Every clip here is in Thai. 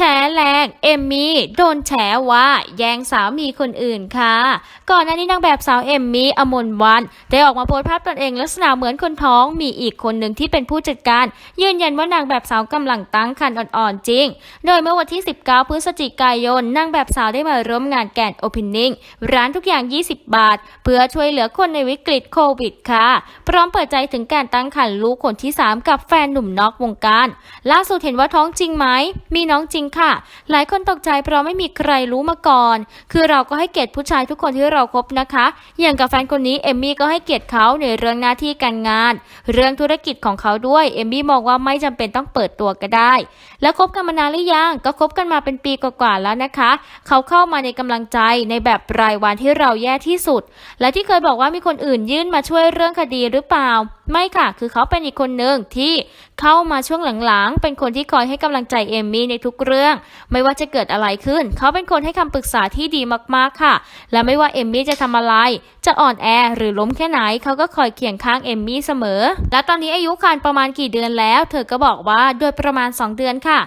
แฉแรงเอมมี่โดนแฉว่าแย่งสามีคนอื่นค่ะ ก่อนหน้านี้นางแบบสาวเอมมี่อมนวันได้ออกมาโพสต์ภาพตนเองลักษณะเหมือนคนท้องมีอีกคนหนึ่งที่เป็นผู้จัดการ ยืนยันว่านางแบบสาวกำลังตั้งครรภ์อ่อนๆจริง โดยเมื่อวันที่ 19 พฤศจิกายนนางแบบสาวได้มาร่วมงานแกนโอเพนนิ่งร้านทุกอย่าง 20 บาท เพื่อช่วยเหลือคนในวิกฤตโควิดค่ะ พร้อมเปิดใจถึงการตั้งครรภ์ลูกคนที่ 3 กับแฟนหนุ่มนอกวงการ ล่าสุดเห็นว่าท้องจริงไหมมีน้องจริงค่ะ หลายคนตกใจเพราะไม่มีใครรู้มาก่อน คือเราก็ให้เกียรติผู้ชายทุกคนที่เราคบนะคะ อย่างกับแฟนคนนี้เอมมี่ก็ให้เกียรติเขาในเรื่องหน้าที่การงาน เรื่องธุรกิจของเขาด้วยเอมมี่มองว่าไม่จำเป็นต้องเปิดตัวก็ได้ แล้วคบกันมานานหรือยังก็คบกันมาเป็นปีกว่าๆแล้วนะคะ เขาเข้ามาในกำลังใจในแบบรายวันที่เราแย่ที่สุด และที่เคยบอกว่ามีคนอื่นยื่นมาช่วยเรื่องคดีหรือเปล่า ไม่ค่ะ คือเขาเป็นอีกคนหนึ่งที่เข้ามาช่วงหลังๆ เป็นคนที่คอยให้กำลังใจเอมมี่ในทุกเรื่อง ไม่ว่าจะเกิดอะไรขึ้น เขาเป็นคนให้คำปรึกษาที่ดีมากๆค่ะ และไม่ว่าเอมมี่จะทำอะไร จะอ่อนแอหรือล้มแค่ไหน เขาก็คอยเคียงข้างเอมมี่เสมอ และตอนนี้อายุครรภ์ประมาณกี่เดือนแล้ว เธอก็บอกว่าโดยประมาณ 2 เดือนค่ะ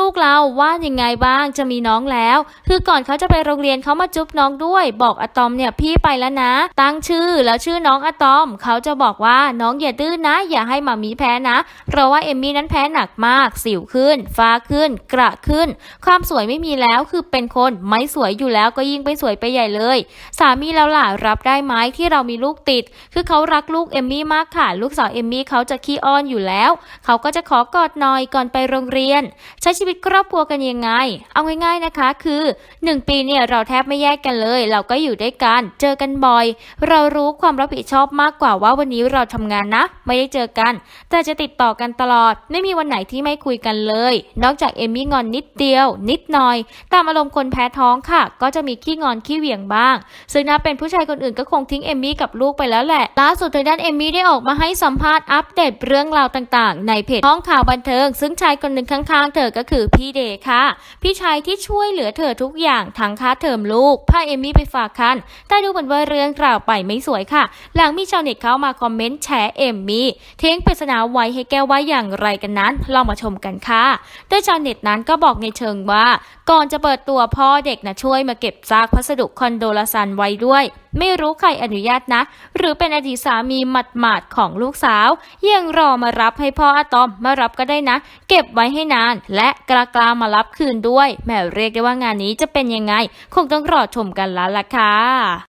ลูกๆเราว่ายังไงบ้างจะมีน้องแล้ว คือก่อนเขาจะไปโรงเรียนเขามาจุ๊บน้องด้วย บอกอะตอมเนี่ยพี่ไปแล้วนะ ตั้งชื่อแล้วชื่อน้องอะตอม เขาจะบอกว่าน้องอย่าดื้อนะ อย่าให้มามีแพ้นะ เพราะว่าเอมมี่นั้นแพ้หนักมาก สิวขึ้น ฟ้าขึ้น กระขึ้น ความสวยไม่มีแล้วคือเป็นคนไม่สวยอยู่แล้วก็ยิ่งไปสวยไปใหญ่เลย สามีแล้วล่ะรับได้ไหมที่เรามีลูกติด คือเขารักลูกเอมมี่มากค่ะ ลูกสาวเอมมี่เขาจะขี้อ้อนอยู่แล้ว เขาก็จะขอกอดหน่อยก่อนไปโรงเรียน ใช้ชีวิตครอบครัวกันยังไง เอาง่าย ๆนะคะ คือ 1 ปีเนี่ยเราแทบไม่แยกกันเลย เราก็อยู่ด้วยกัน เจอกันบ่อย เรารู้ความรับผิดชอบมากกว่าว่าวันนี้เราทำงานนะ ไม่ได้เจอกัน แต่จะติดต่อกันตลอด ไม่มีวันไหนที่ไม่คุยกันเลย นอกจากเอมมี่งอนนิดเดียว นิดหน่อย ตามอารมณ์คนแพ้ท้องค่ะ ก็จะมีขี้งอนขี้เหวี่ยงบ้าง ซึ่งนับเป็นผู้ชายคนอื่นก็คงทิ้งเอมมี่กับลูกไปแล้วแหละ ล่าสุดทางด้านเอมมี่ได้ออกมาให้สัมภาษณ์อัปเดตเรื่องราวต่างๆ ในเพจห้องข่าวบันเทิง ซึ่งชายคนหนึ่งข้างๆ เธอก็คือพี่เดย์ค่ะ พี่ชายที่ช่วยเหลือเธอทุกอย่างทั้งค่าเทอมลูกพาเอมมี่ไปฝากคันแต่ดูเหมือนว่าเรื่องราวไปไม่สวยค่ะ หลังมีชาวเน็ตเข้ามาคอมเมนต์แฉเอมมี่ทิ้งปริศนาไว้ให้แก้วว่าอย่างไรกันนั้นลองมาชมกันค่ะโดยชาวเน็ตนั้นก็บอกในเชิงว่า ก่อนจะเปิดตัวพ่อเด็กนะช่วยมาเก็บซากพัสดุคอนโดละซันไว้ด้วย ไม่รู้ใครอนุญาตนะ หรือเป็นอดีตสามีหมัดหมาดๆของลูกสาวยังรอมารับให้พ่ออะตอมมารับก็ได้นะ เก็บไว้ให้นาน และกล้ากลามารับคืนด้วยแหมเรียกได้ว่างานนี้จะเป็นยังไง คงต้องรอชมกันแล้วล่ะค่ะ